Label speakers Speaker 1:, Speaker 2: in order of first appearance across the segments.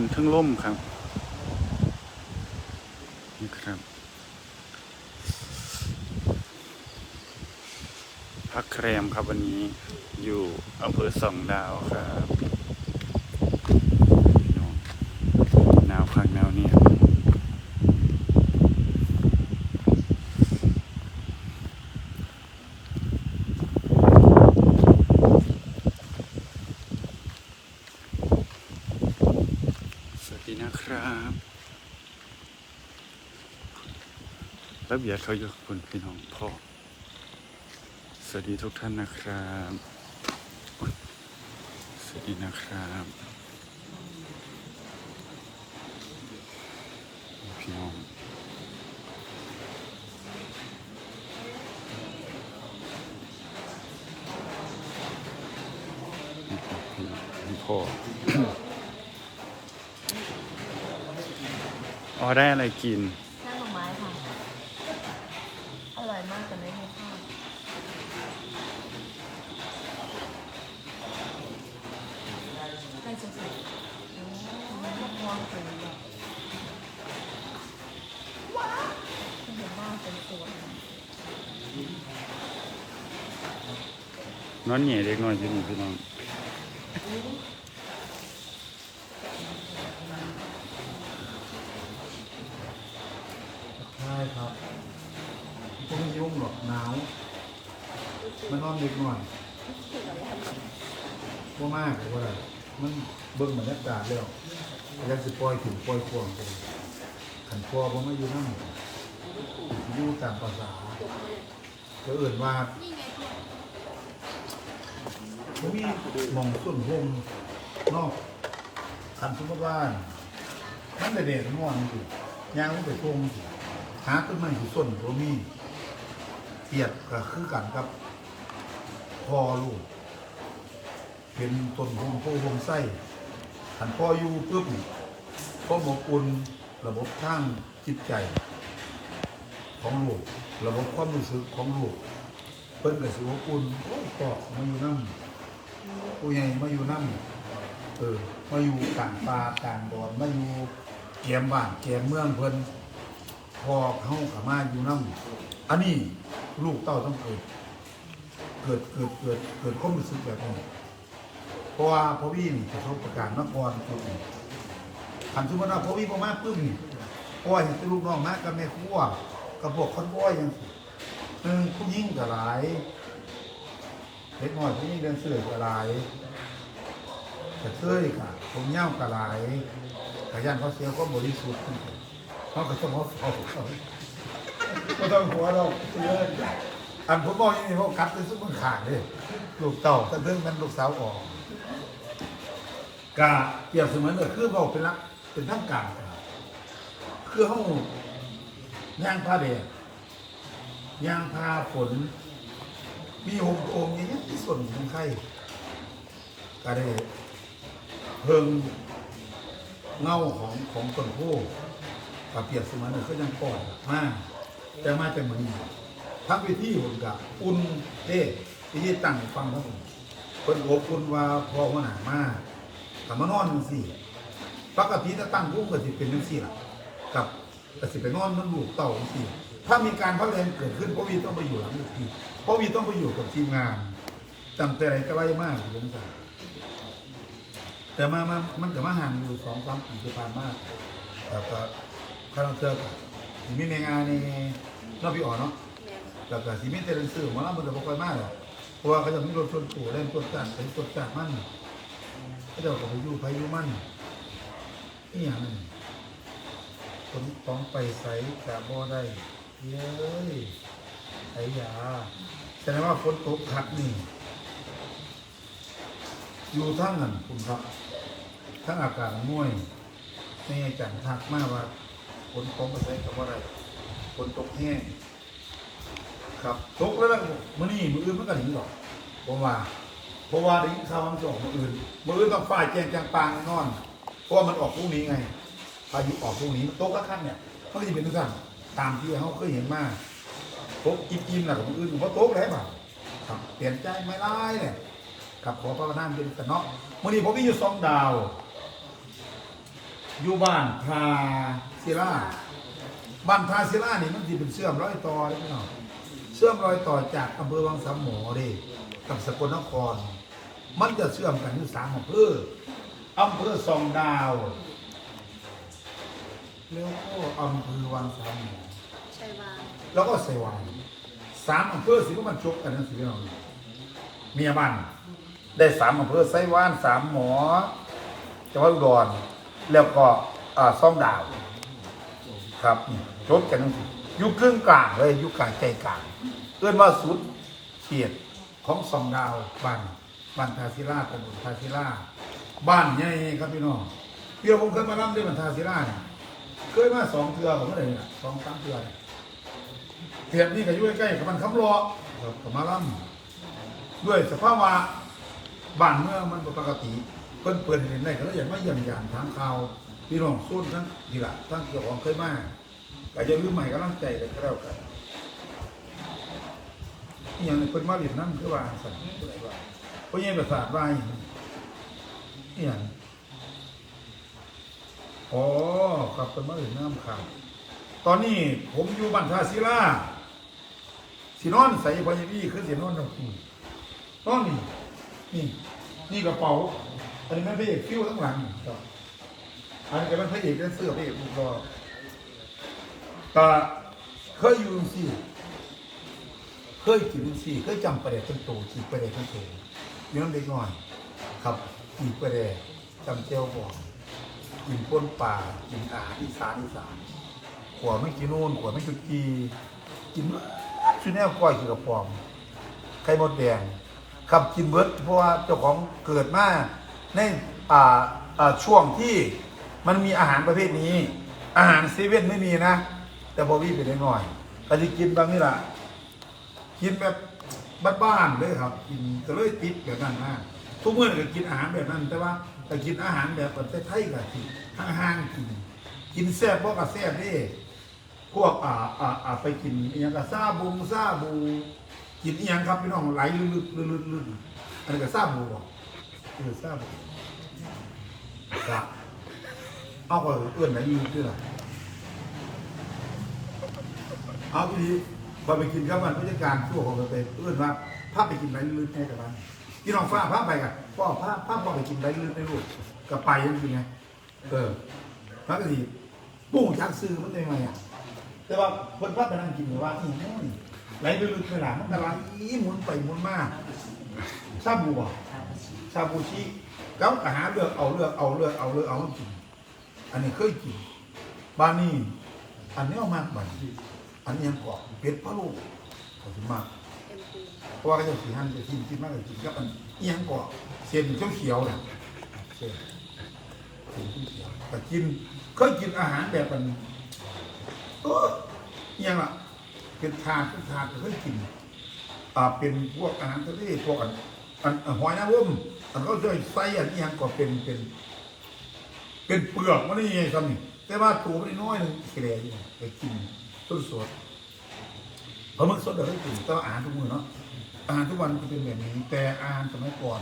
Speaker 1: นทั้งลมครับนี่ครับพักแครมครับวันนี้อยู่อำเภอสองดาวครับพี่น้องหนาวคักหนาวเนี่ย สวัสดีนะครับระ เบียดเขาอยู่คุณพี่น้องพ่อ สวัสดีทุกท่านนะครับ สวัสดีนะครับพี่น้องพ่ออ๋อได้อะไรกิน
Speaker 2: หน้าหน่อไม้ค่ะ อร่อยมากแต่ไม่มีข้าวได้สุดๆอืมมองถึงแบบว้าวเห็นหน้าเป็นสวย
Speaker 1: นอนเหน่เล็กน้อยที่นี่พี่น้อง
Speaker 3: ใช่ครับก็ไม่ยุ่งหรอกหนาวมันนอนเด็กน่อยว่ามากหรือว่าอะไรมันเบิ่งบรรยากาศแล้วแล้วสิปล่อยถึงปล่อยควงไปขันคอผมไม่อยู่นั่นอยู่ตามภาษาก็เอื่นว่า มมีหมองส่วนโฮมนอกคันสมมติว่ามันได้เด็ดม่วนสิย่างมันไปทงหาต้นไม้ที่ส้นบ่มีเปียบก็คือกันกับพอลูกเป็นต้นโฮมโพโฮมไส้ขันพ่ออยู่ปุ๊บนี่พ่อหมอบอุ่นระบบทางจิตใจ ของลูกระบบความรู้สึกของลูกเพิ่นก็สิอบอุ่นโอ้ยพ่อมาอยู่น้ำ ผู้ใหญ่มาอยู่น้ำเออมาอยู่กลางป่ากลางดอนมาอยู่แกมบ้านแกมเมืองเพิ่นพอเขาขามาอยู่น้ำอันนี้ลูกเต้าต้องเกิด เกิดเกิดเกิดเกิดความรู้สึกแบบนี้เพราะว่าพ่อพี่นี่ประสบการณ์มาก่อนจุดนี้คันสมมติว่าพ่อพี่พ่อมาปึ้มนี่พ่อเห็นต่ลูกน้องมากับแม่ครัวกับพวกคนบ่อยยังหนึ่งผู้หญิงก็หลาย เล็กน้อยผู้หญิงเดินเสือก็หลายกระเทยค่ะผมเง่าก็หลากระยันเขาเสียความบริสุทธิ์เขาก็ต้องเขาเขาเขาก็ต้องหัวเราเยอะอันผมบอกอย่างนี้เขากัดเป็นซุปเปอร์ขาดเลยลูกเต่าแต่เพิ่งมันลูกสาวออกกาเปรียบเสมือนเออคือบอกเป็นลักเป็นทั้งกางคือเขาย่างผ้าแดงย่างผ้าฝน มีโฮมโอมอย่างนี้ที่ส่วนของใครก็ได้เพิงเงาของของต้นโพกับเปียบเสมือนเออเขายังก่อนมากแต่มาแต่มือนี้ทั้งวิธีผมกับอุ่นเอ๊ะที่ตั้งฟังทั้งหมดเพิ่นอบอุ่นว่าพอหัวหนามากับมานอนจังซี่ปกติถ้าตั้งรูปก็สิเป็นจังซี่ล่ะกับก็สิไปนอนมันลูกเต่าจังซี่ ถ้ามีการพัฒนาเกิดขึ้นพ่อวีต้องไปอยู่หลังเวทีพ่อวีต้องไปอยู่กับทีมงานตั้งแต่ไหนก็ไล่มากอยู่จังซี่แต่มามามันก็มาห่างอยู่สองสามปีที่ผ่านมาแต่ก็คาราเตอร์สิมีในงานในนอกพี่อ่อนเนาะแต่ก็สิมีแต่เรื่องสื่อมาแล้วมันจะบ่ค่อยมากหรอกเพราะว่าเขาจะมีรถชนปู่เล่นตัวจัดเป็นตัวจัดมั่นเขาจะก็ไปอยู่ไปอยู่มั่นนี่อย่างนั้นคนต้องไปใส่กะบ่ได้ เย้ยไอ้ยาแสดงว่าฝนตกคักนี่ อยู่ทั้งนั้นคุณครับ ทั้งอากาศม่วยไม่ให้จันทักมากว่าฝนตกมาใส่กับว่าอะไรฝนตกแห้งครับตกแล้วล่ะมื้อนี้มืออื่นมันก็หนีหรอกผมว่าเพราะว่าได้ยินข่าวมันจะออกมืออื่นมืออื่นต้องฝ่ายแจงแจงปางแน่นอน เพราะว่ามันออกพรุ่งนี้ไงพายุออกพรุ่งนี้ตกละขั้นเนี่ยมันก็จะเป็นทุกท่าน ตามที่เขาเคยเห็นมาตกกินๆน่ะกับมื้ออื่นผมว่าตกแล้วเปล่าครับเปลี่ยนใจไม่ร้ายเนี่ยครับขอพระนามเป็นกันเนาะมื้อนี้ผมมีอยู่สองดาว อยู่บ้านพาศิลาบ้านพาศิลานี่มันสิเป็นเชื่อมร้อยต่อเลยพี่น้องเชื่อมรอยต่อจากอำเภอวังสามหมอเด้กับสกลนคร มันจะเชื่อมกันอยู่สามอำเภออำเภอสองดาว แล้วก็อำเภอวังสามหมอ
Speaker 2: ใช่ว่า
Speaker 3: แล้วก็ไซวานสามอำเภอสิก็มันจบกันนั่นสิพี่น้องเมียบ้านได้สามอำเภอไซวานสามหมอจังหวัดอุดรแล้วก็อ่าซ่องดาว ครับนี่จบกันนั่นสิอยู่ครึ่งกลางเลยอยู่กลางใจกลางเอื้อนว่าสุดเขียดของสองดาวบ้านบ้านทาศิราตำบลทาศิราบ้านใหญ่ครับพี่น้องเดี๋ยวผมเคยมาล่ำด้วยบ้านทาศิราเนี่ย เคยมาสองเทือผมก็เลยเนี่ยสองสามเทือเนี่ยเทียบนี่ก็อยู่ใกล้ๆกับมันคำรอครับกับมาล่ำด้วยสภาพว่าบ้านเมื่องมันบ่ปกติเพิ่นเปิดเห็นได้ก็เลยอยากมาเยี่ยมยามถามข่าวพี่น้องสู้ทั้งนี่ล่ะทั้งเกี่ยวของเคยมาก็จะลืมใหม่กำลังใจกันก็แล้วกันอหย่างนี้เพิ่นมาเรียนนั่นคือว่าสั่นผู้ใดว่าเพราะยังประสาทว่าอหย่าง อ๋อครับเพิ่นมาเรียนน้ำข่าวตอนนี้ผมอยู่บ้านทาศิลาสินอนใส่พญานีคือสินอนตรงนี้นอนนี่นี่นี่กระเป๋า อันนี้มันพระเอกฟิวทั้งหลังครับอันนี้ก็เป็นพระเอกเสื้อพระเอกลูกรอก็เคยอยู่สิเคยกินสิเคยจำประเด็นต้นโตจีประเด็นต้นโตย้อนเด็กน้อย ครับจีประเด็นจำเจ้าบอก กินป้นป่ากินอาหารอีสานอีสานขวไม่กินนู่นขวไม่จุดกีกินชื่อแนวก้อยคือกระปอมไข่มดแดงขับกินเบิร์ดเพราะว่าเจ้าของเกิดมาในอ่าอ่าช่วงที่มันมีอาหารประเภทนี้ อาหารเซเว่นไม่มีนะ แต่บอวี่ไปได้หน่อยก็จะกินบางนี่แหละกินแบบบ้านๆเลยครับ กินก็เลยติดแบบนั้นนะ ทุกเมื้อก็กินอาหารแบบนั้น แต่ว่าแต่กินอาหารแบบประเทศไทยก็กินห่างกิน กินแซ่บบ่กับแซ่บเด้พวกอ่าอ่าอ่าไปกินอหยังกับซาบูซาบู กินอหยังครับพี่น้องไหลลึกๆลึกๆๆอันนี้ก็ซาบูบ่เออซาบูครับเอาก็เอื้อนไหลลึกๆด้วยล่ะเอาทีนี้พอไปกินกับมันผู้จัดการทั่วของเราไปเอื้อนว่าพาไปกินไหลลึกๆให้กับมัน พี่น้องฟ้าพาไปกันพ่อพาพาพ่อไปกินไหลลึกในลูกก็ไปยังไงเออพระกติปุ้งชักซื้อมันได้ไงอะแต่ว่าคนพัดไปนั่งกินหรือว่าอีโน่นไหลไปลึกไปหลังมันกำลังอีหมุนไปหมุนมาชาบูอะชาบูชิแล้วก็หาเลือกเอาเลือกเอาเลือกเอาเลือกเอากินอันนี้เคยกินบ้านนี้อันนี้เอามากบันอันนี้ยังกรอบเป็ดพะโล้ขอบคุณมาก
Speaker 2: เพ
Speaker 3: ราะว่าก็จะสีหันจะกินกินมากเลยกินกับอันเอียงกรอบเส้นเขียวๆน่ะเส้นเส้นเขียวแต่กินเคยกินอาหารแบบมันเอออิหยังล่ะเป็นทานเป็นทานเคยกินอ่าเป็นพวกอาหารทะเลพวกอันอันหอยนางรมอันเขาจะใส่อันอิหยังก็เป็นเป็น เป็นเปลือกมันนี่ไงครับนี่แต่ว่าตัวมันน้อยนึงแก่อยู่ไปกินต้นสดเพราะมันสดเดี๋ยวได้กินแต่ว่าอาหารทุกมื้อเนาะ อาหารทุกวันจะเป็นแบบนี้ แต่อาหารสมัยก่อน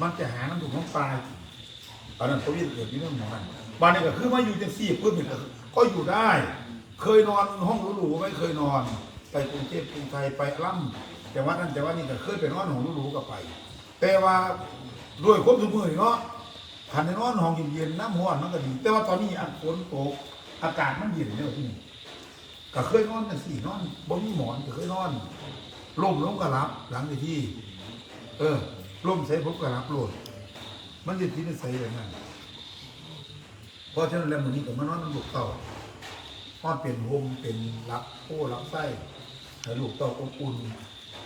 Speaker 3: มันจะหาน้ำถูกน้ำปลากินอันนั้นเขาเรียกเกิดที่เรื่องของมันบ้านนี้ก็คือมาอยู่จังสี่เพื่อนนี่ก็ก็อยู่ได้ เคยนอนห้องหรูๆไม่เคยนอน ไปกรุงเทพกรุงไทยไปล่ำแต่ว่านั่นแต่ว่านี่ก็เคยไปนอนห้องหรูๆก็ไป แต่ว่าด้วยความสมมือเนาะขันในนอนห้องเย็นๆน้ำห้อนมันก็ดี แต่ว่าตอนนี้อันฝนตกอากาศมันเย็นเนี่ยที่นี่ก็เคยนอนจังสี่นอนบ่มีหมอนก็เคยนอน ล่มลงก็รับ หลังที่ เออล่มใส่ผมก็รับโลดมันจะที่นิสัยอย่างนั้นเพราะฉะนั้นแล้วมันนี้ก็มานอนน้ำลูกเต่าพอดเป็นโฮมเป็นรับโอ้รับไส้ให้ลูกเต่าอบอุ่น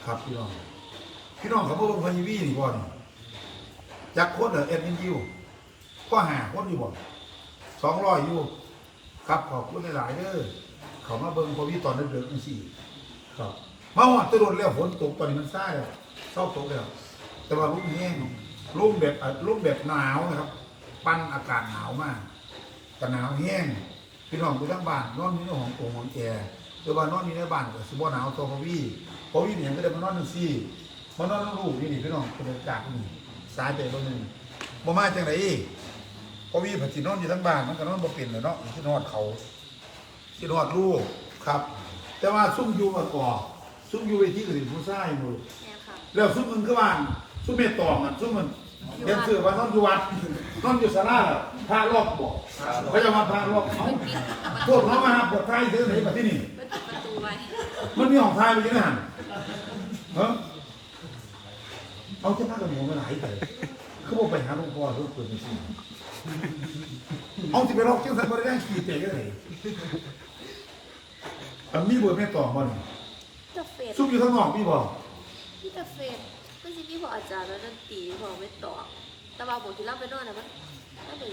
Speaker 3: ครับพี่น้อง พี่น้องเขาบอกว่าพันยีวีนี่บ่อนจากโคนเหรเอ็นเอ็นยูก็หาโคนอยู่บ่สองร้อยอยู่ครับขอบคุณหลายๆเด้อเขามาเบิ่งพอวีตอนเด็กๆนี่สิครับ มาหอดตะโดนแล้วฝนตกตอนนี้มันซ่าแล้วเศร้าตกแล้ว แต่ว่ารุ่มแห้งรุ่มแบบรุ่มแบบหนาวนะครับ ปั้นอากาศหนาวมากแต่หนาวแห้งพี่น้องไปทั้งบ้านนอนนี่ในห้องโถงของแกหรือว่านอนนี่ในบ้านก็สิบ่หนาวตัวพวี่พวี่เนี่ยก็ได้มานอนนึงซี่มานอนลูกนี่นี่พี่น้องเป็นอากนี่สายไปตรงนึงบ่มาจังไดพอวีผัดสินอนอยู่ทั้งบ้านมันก็นอนบ่เป็นเลยเนาะที่นอนเขาที่นอนลูกครับ แต่ว่าซุ่มอยู่มาก่อน ซุ่มอยู่เวทีก็สิผู้ชายหมด
Speaker 2: เนี่ยค่ะ
Speaker 3: แล้วซุ่มมึงก็ว่างซุ่มเมตตองอะซุ่มมันเห็นสื่อว่านอนอยู่วัดนอนอยู่ศาลาล่ะพระรอบบอกเขาจะมาพระรอบเขาพวกเขามาหาปวดไทยเดินไหนมาที่นี่
Speaker 2: เปิดประตูไว้
Speaker 3: มันมีของไทยไปยังไงหันเฮ้เอาเจ้าพระกับหมูมาไหนไปเขาบอกไปหาหลวงพ่อทุกคนจริงเอาที่ไปรอกเจ้าสันบริได้ขี่เตะกันเลยอันมีเบอร์แม่ต่อมัน
Speaker 2: จะเฟด
Speaker 3: ซุ่มอยู่ข้างนอกมีบอก
Speaker 2: พี่จะเฟดไม่ใช่พี่พออาจารย์แล้วดนตรีพอไม่ต่อแต่ว่าบอกที่เล่าไปนอนนะมันมันเป็น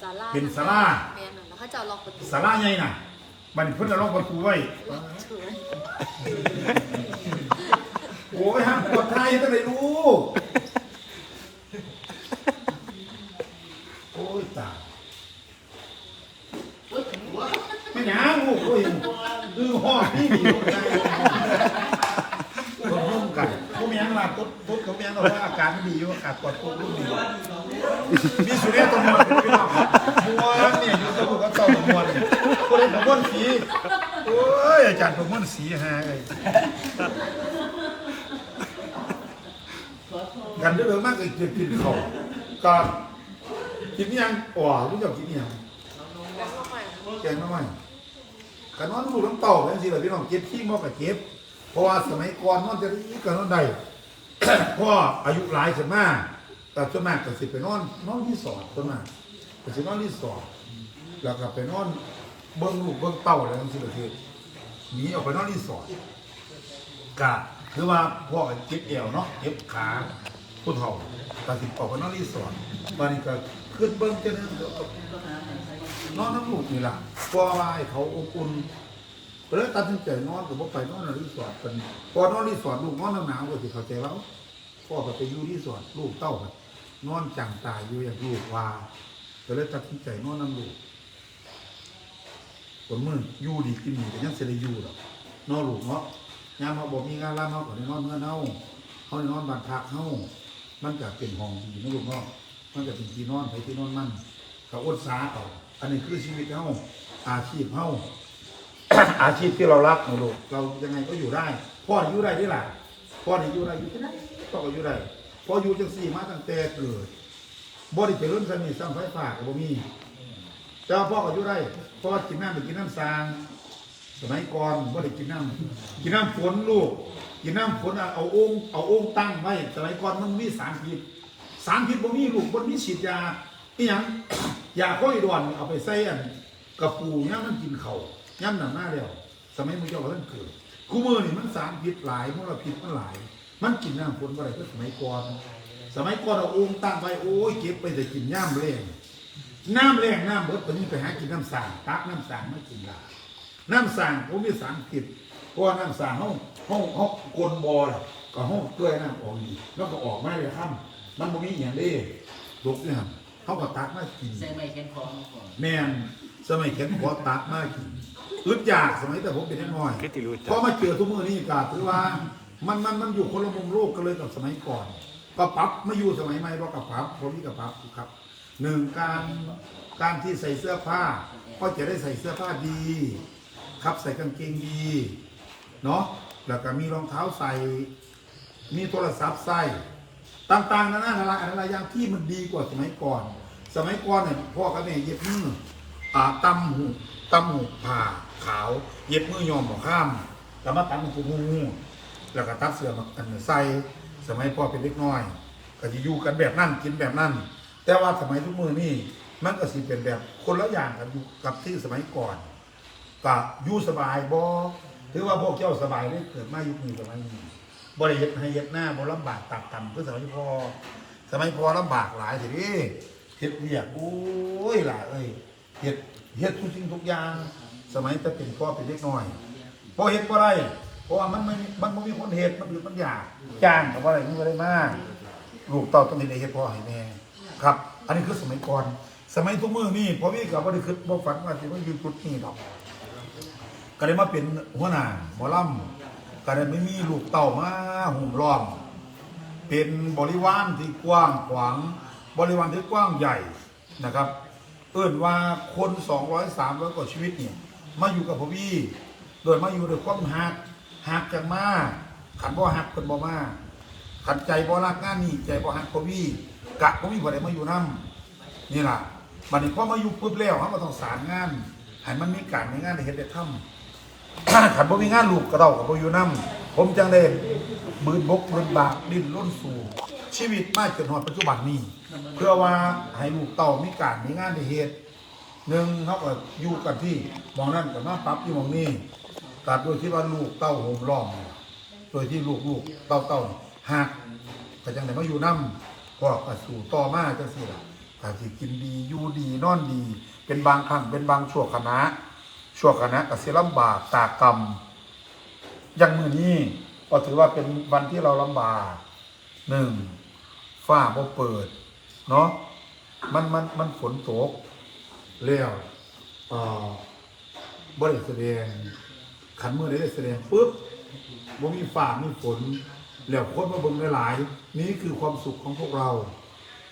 Speaker 2: ศาลา
Speaker 3: เป็นศาลา
Speaker 2: แม่น่ะแล้วเขาจะเอาล็อกประตู
Speaker 3: สาราใหญ่น่ะบัดนเพิ่นจะล็อกประตูไว้
Speaker 2: ล็อกเฉย
Speaker 3: โอ้ยห้ามปวดไทยตั้งแต่รู้โอ้ยตายไม่หนาลูกโอ้ยคือห่อพี่ดีลูกนะคนร่วมกันพวกแม่งล่ะตุ๊ด ตุ๊ดเขาแม่งเราว่าอาการไม่ดีอยู่อากาศปลอดโปร่งรุ่นดีมีสุเรศตมวนพี่น้องมวนเนี่ยอยู่ตะบุกก็ต่อมวนคนเล่นตะมวนสีโอ้ยอาจารย์ตะมวนสีฮะเอ้ยกันเด้อมากเลยกินกินข้าวก็กินอิหยังอ๋อรู้จักกินยัง
Speaker 2: แล้วก็ใหม่
Speaker 3: กงน้ำมันกันนอนลูน้ำเต่าจังซี่ล่ะพี่น้องเก็บขี้มอกับเก็บเพราะว่าสมัยก่อนนอนจะรีกันนอนใด พ่ออายุหลายขึ้นมาแต่ส่วนมากก็สิไปนอนนอนที่สอดส่วนมากก็สินอนที่สอดแล้วก็ไปนอนเบิ้งลูกเบิ้งเต่าอะไรจังซี่ล่ะคือหนีออกไปนอนที่สอดกะคือว่าพ่อเจ็บเอวเนาะเจ็บขาผู้เฒ่าตัดสินออกไปนอนรีสอร์ทตอนนี้ก็ขึ้นเบิ้งเจะนึงนอนน้ำลูกนี่ล่ะเพราะว่าเขาอบอุ่น ก็เลยตัดสินใจนอนกับพ่ไปนอนในรีสอร์ทกันพอนอนรีสอร์ทลูกนอนหนาวก็สิเข้าใจว่าพ่อก็ไปอยู่รีสอร์ทลูกเต้ากันนอนจังตายอยู่อย่างลูกว่าก็เลยตัดสินใจนอนน้ำลูกคนมืออยู่ดีกินดีแต่ยังเสียอยู่หรอกนอนลูกเนาะยามเขาบอกมีงานร้านเขาก็ได้นอนเงินเฮาเขาได้นอนบ้านพักเฮามันจะเป็นห้องดีนะลูกเนาะมันจะเป็นที่นอนไปที่นอนมันเขาอดสาเอาอันนี้คือชีวิตเฮาอาชีพเฮา อาชีพที่เรารักนะลูกเรายังไงก็อยู่ได้พ่ออยู่ได้ที่หล่ะพ่อนี่อยู่ได้อยู่ที่ไหนพ่อก็อยู่ได้พ่ออยู่จังสี่มาตั้งแต่เกิดบ่ได้เจริญสนิทสร้างไฟฟ้าก็บ่มีแต่ว่าพ่อก็อยู่ได้เพราะว่ากินน้ำไปกินน้ำสางสมัยก่อนบ่ได้กินน้ำกินน้ำฝนลูกกินน้ำฝนเอาโอ่งเอาโอ่งตั้งไว้สมัยก่อนมันมีสารพิษสารพิษบ่มีลูกบ่มีฉีดยาอีหยังยาค่อยด่วนเอาไปใส่อันกระปูย่ามมันกินเข่า ย่ามหนังหน้าแล้วสมัยมึงเจ้าก็ท่านเกิดคู่มือนี่มันสารพิษหลายมลพิษมันหลาย มันกินน้ำฝนบ่ได้ก็สมัยก่อน สมัยก่อนเอาโอ่งตั้งไว้โอ้ยเก็บไปแต่กินย่ามแรงน้ำแรงน้ำเบิดตอนนี้ไปหากินน้ำสางตักน้ำสางมากินได้น้ำสั่งผมมีสารพิษเพราะว่าน้ำสั่งห้องห้องห้องกลนบอลก็ห้องเกลือน้ำออกดีแล้วก็ออกมาเลยครับมันบ่มีอย่างเด้ลูกเนี่ยครับเขาก็ตักมากิน
Speaker 4: ใส่ไม่แข็งคอมาก่อน
Speaker 3: แม่นสมัยเข็นขอตักมากิน อึดอยากสมัยแต่ผมเป็นเด็กน้อย
Speaker 1: ก็ติรู้จั
Speaker 3: พ
Speaker 1: ก
Speaker 3: อมาเจอทุกมือนี่ก็ถือว่า มันมันมันอยู่คนละมุมโลกกันเลยกับสมัยก่อนก็ปรับมาอยู่สมัยใหม่ว่ากับปรับผมนี่กับปรับครับหนึ่งการการที่ใส่เสื้อผ้า ก็จะได้ใส่เสื้อผ้าดี ครับใส่กางเกงดีเนาะแล้วก็มีรองเท้าใส่ มีโทรศัพท์ใส่ต่างๆนานาอะไรอะไรอย่างที่มันดีกว่าสมัยก่อน สมัยก่อนเนี่ยพ่อกับแม่เย็บมืออ่าตำหูตำหูผ่า ขาว เย็บมือยอมหมอข้าม แล้วมาตำหูงูแล้วก็ตัดเสื้อมาอันใส่สมัยพ่อเป็นเล็กน้อย ก็จะอยู่กันแบบนั้นกินแบบนั้นแต่ว่าสมัยทุกมือนี่มันก็สิเป็นแบบคนละอย่างกันอยู่กับที่สมัยก่อนก็อยู่สบายบ่ถือว่าพวกเจ้าสบายเลยเกิดมายุคนี้สมัยนี้บ่ได้เฮ็ดให้เฮ็ดหน้าบ่ลำบากตักต่ำคือสมัยพอสมัยพอลำบากหลายสิเด้เฮ็ดเวียกโอ้ยหลายเอ้ยเฮ็ดเฮ็ดทุกสิ่งทุกอย่าง สมัยแต่เป็นพ่อเป็นเด็กน้อยพอเฮ็ดบ่ได้เพราะว่ามันไม่มันบ่มีคนเฮ็ดมันอยู่มันอยากจ้างก็บ่ได้มันบ่ได้มากลูกเต้าต้องเฮ็ดให้เฮ็ดพ่อให้แม่ครับ อันนี้คือสมัยก่อน สมัยทุกมือนี้พอมีก็บ่ได้คิดบ่ฝันว่าสิมาอยู่จุดนี้ดอกก็ได้มาเป็นหัวหน้าหมอลำก็ได้ไม่มีลูกเต่ามาหุ่มล้อมเป็นบริวารที่กว้างขวางบริวารที่กว้างใหญ่นะครับ เอิ้นว่าคนสองร้อยสามร้อยกว่าชีวิตเนี่ย มาอยู่กับพ่อพี่โดยมาอยู่ด้วยความหักหักจังมาขันบ่หักคนบ่มาขันใจบ่รักงานนี่ใจบ่หักพ่อพี่กะพ่อพี่บ่ได้มาอยู่นํนี่ล่ะบัดนี้พอมาอยู่ปุ๊บแล้วเฮาก็ต้องสารงานให้มันมีการมีงานได้เฮ็ดได้ทำขันบ่มีงานลูกก็เต้ากับบ่อยู่นํผมจังได้บืนบกบืนบากดิ้นร่นสู่ชีวิตมาจนฮอดปัจจุบันนี้ เพื่อว่าให้ลูกเต้ามีการมีงานได้เฮ็ด หนึ่งเขาก็อยู่กันที่มองนั้นก็มาปรับอยู่มองนี้ตัดโดยที่ว่าลูกเต้าโหมล้อมโดยที่ลูกลูกเต้าเต้าหักก็จังได้มาอยู่นํพ่อก็สู่ต่อมาจังซี่ล่ะก็สิกินดีอยู่ดีนอนดี เป็นบางครั้งเป็นบางชั่วขณะชั่วขณะก็สิลำบากตากรรมอย่างมือนี้ก็ถือว่าเป็นวันที่เราลำบากหนึ่งฝ้าบ่เปิด เนาะมันมันมันฝนตก แล้วเอ่อบ่ได้แสดงขันเมื่อได้แสดงปุ๊บบ่ามีฝ้ามีฝนแล้วคนมาเบิ่งหลายๆนี่คือความสุขของพวกเรา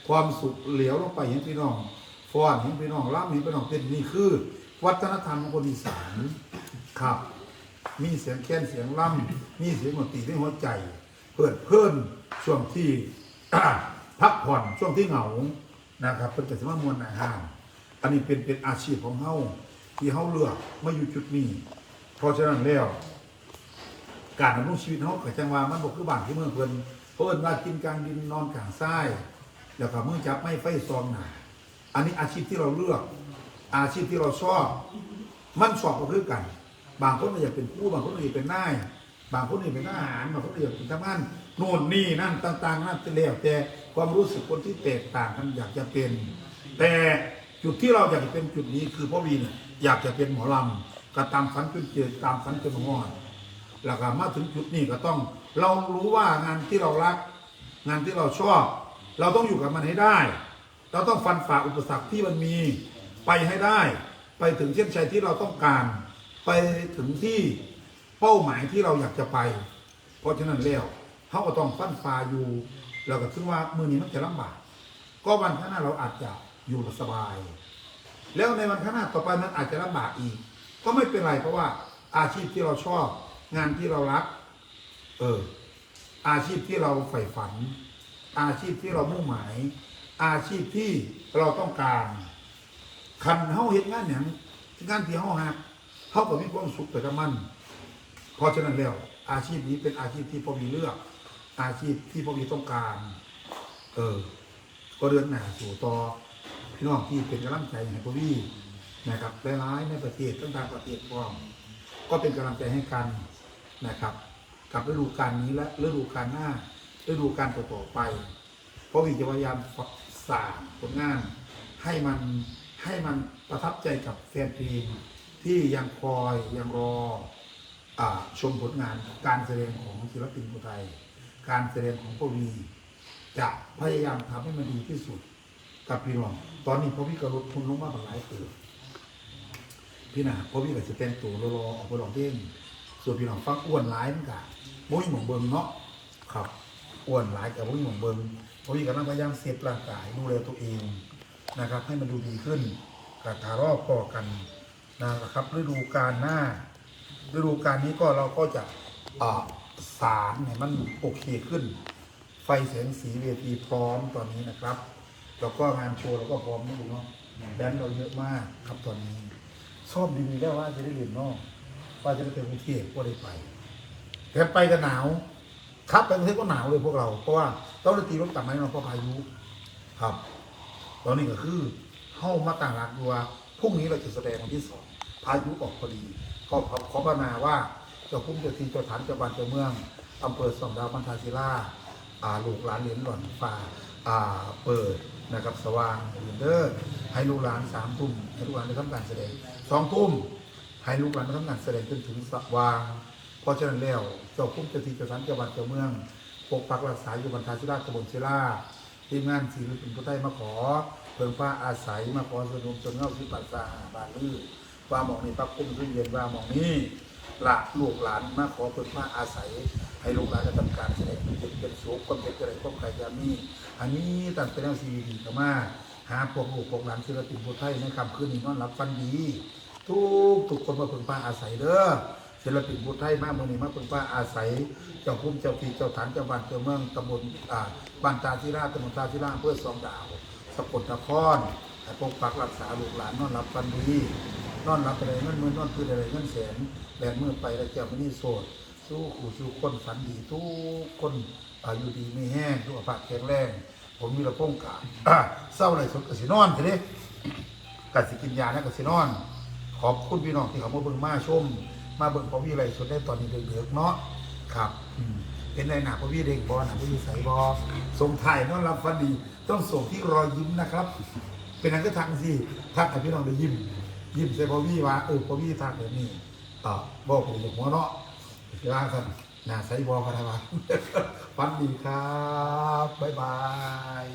Speaker 3: ความสุขเหลียวลงไปเห็นพี่น้องฟ้อนเห็นพี่น้องร่ำเห็นพี่น้องเต้นนี่คือ วัฒนธรรมของคนอีสานครับ มีเสียงแค้นเสียงล่ำมีเสียงดนตรีในหัวใจเปิดเพิ่นช่วงที่พักผ่อนช่วงที่เหงานะครับเป็นแต่สมามวลอาหาร อันนี้เป็นเป็นอาชีพของเฮาที่เฮาเลือกมาอยู่จุดนี้ เพราะฉะนั้นแล้ว การดำรงชีวิตเฮาก็จังหว่ามันบ่คือบ้านที่เมืองเพิ่นเพิ่นว่ากินกลางดินนอนกลางทรายแล้วก็มือจับไม้ไฟซองหนาอันนี้อาชีพที่เราเลือก อาชีพที่เราชอบ มันสอบก็คือกัน บางคนก็อยากเป็นผู้บางคนก็อยากเป็นนายบางคนอยากเป็นทหารบางคนอยากเป็นทำงานโน่นนี่นั่นต่าง ๆนั่นจะแล้วแต่ความรู้สึกคนที่แตกต่างกันอยากจะเป็น แต่ จุดที่เราอยากจะเป็นจุดนี้คือพ่อวีเนี่ยอยากจะเป็นหมอลำก็ตามฝันจนเจอตามฝันจนงอดแล้วก็มาถึงจุดนี้ก็ต้อง เรารู้ว่างานที่เรารัก งานที่เราชอบ เราต้องอยู่กับมันให้ได้ เราต้องฟันฝ่าอุปสรรคที่มันมีไปให้ได้ ไปถึงเส้นชัยที่เราต้องการ ไปถึงที่เป้าหมายที่เราอยากจะไป เพราะฉะนั้นแล้วเขาก็ต้องฟันฝ่าอยู่แล้วก็ถึงว่ามือนี้มันจะลำบาก ก็วันข้างหน้าเราอาจจะ อยู่สบาย แล้วในวันข้างหน้าต่อไปมันอาจจะลำบากอีก ก็ไม่เป็นไรเพราะว่า อาชีพที่เราชอบ งานที่เรารัก เออ อาชีพที่เราใฝ่ฝัน อาชีพที่เรามุ่งหมาย อาชีพที่เราต้องการ คันเฮาเฮ็ดงานอย่างงานที่เฮาฮักเฮาก็มีความสุขแต่กับมันเพราะฉะนั้นแล้ว อาชีพนี้เป็นอาชีพที่พอมีเลือก อาชีพที่พอมีต้องการ เออ ก็เดินหนาสู่ต่อ พี่น้องที่เป็นกำลังใจให้พ่อพี่นะครับหลายๆในประเทศต่างๆประเทศพร้อมก็เป็นกำลังใจให้กันนะครับ กับฤดูกาลนี้และฤดูกาลหน้าฤดูกาลต่อๆไป เพราะวิจะพยายามสางผลงาน ให้มันให้มันประทับใจกับแฟนเพลงที่ยังคอยยังรออชมผลงานการแสดงของศิลปินคนไทย การแสดงของพวกวีจะพยายามทำให้มันดีที่สุด กับพี่น้อง ตอนนี้พ่อพี่กระลดทุนลงมาเป็นหลายเติบพี่นาเพราะพี่ก็จะแต่งตัวรอๆออกไปลองเพลงส่วนพี่น้องฟังอ้วนหลายมันกะมุ้ยหมองเบิงเนาะครับอ้วนหลายกับมุ้ยหมองเบิงพราะพี่กำลังพยายามเซฟร่างกายดูแลตัวเองนะครับ ให้มันดูดีขึ้นกับทารอบพอกันนะครับฤดูกาลหน้าฤดูกาลนี้ก็เราก็จะอ่าสารเนี่ยมันโอเคขึ้น ไฟแสงสีเวทีพร้อมตอนนี้นะครับ แล้วก็งานโชว์เราก็พร้อมนะลูกเนาะแดนเราเยอะมากครับตอนนี้ชอบดีๆแล้วว่าจะได้เรียนนอกว่าจะได้ไปกรุงเทพก็ได้ไป แต่ไปก็หนาว ครับไปกรุงเทพก็หนาวเลยพวกเรา เพราะว่าต้องได้ตีรถกลับมาให้เราเพราะพายุครับ ตอนนี้ก็คือเข้ามาต่างหลักดูว่าพรุ่งนี้เราจะแสดงวันที่สองพายุออกพอดีก็ขอขอพนาว่าเจ้าพุ่มเจ้าทีเจ้าฐานเจ้าบ้านเจ้าเมืองอำเภอสองดาวพันธาศิลาอ่าลูกหลานเหรียญหล่อนฟ้าอ่า เปิดนะครับสว่างเดอร์ให้ลูกหลานสามทุ่มให้ลูกหลานได้ทำการแสดงสองทุ่มให้ลูกหลานมาทำงานแสดงจนถึงสว่างเพราะฉะนั้นแล้วเจ้าคุ้มเจ้าทีเจ้าสันเจ้าบ้านเจ้าเมืองปกปักรักษาอยู่บรรทาศิลาตำบลศิลาทีมงานศิลปินผู้ใต้มาขอเพิ่งฟ้าอาศัยมาขอสนุมจนเงาที่ปัสสาบานลือว่าหมองนี้ปักคุ้มขึ้นเย็นว่าหมองนี้ ละลูกหลานมาขอเพิ่งฟ้าอาศัย ให้ลูกหลานได้ทำการแสดงเป็นเป็นสุขความเป็นอะไรความใครจะมีอันนี้ตั้งแต่แนวซีดีก็มาหาพวกลูกพวกหลานศิลปินผู้ไทยในคำคืนนี้นอนรับฟันดี ทุกทุกคนมาพึ่งพาอาศัยเด้อศิลปินผู้ไทยมาเมือนี้มาพึ่งพาอาศัย เจ้าภูมิเจ้าทีเจ้าฐานเจ้าบ้านเจ้าเมืองตำบลอ่าบ้านตาศิราตำบลตาศิราเพื่อสองดาวสกลนคร ให้ปกปักรักษาลูกหลานนอนรับฟันดีนอนรับอะไรเงินมือนอนคืออะไรเงินแสนแบนมือไปแล้วเจ้าไม่นี่โสดสู้ขู่สู้คนฝันดีทุกคนอายุดีไม่แห้งสุขภาพแข็งแรงผมมีระพงกาเศร้าอะไรสดกสินอนทีนี้กัสิกินยานะกสินอน ขอบคุณพี่น้องที่เขามาเบิ่งมาชม มาเบิ่งพอวีไรสดได้ตอนนี้เดือดเนาะครับเป็นไรหนาพอวีเด้งบอหนาพอวีใสบอส่งถ่ายนอนรับฟันดี ต้องส่งที่รอยยิ้มนะครับ เป็นอันก็ทักสิทักให้พี่น้องได้ยิ้ม ยิ้มใส่พอวีว่าเออพอวีทักแบบนี้อ่บอกผมหัวเนาะเดี๋ยวว่ากันน่าใสบอกันนะวะฟันดีครับบ๊ายบาย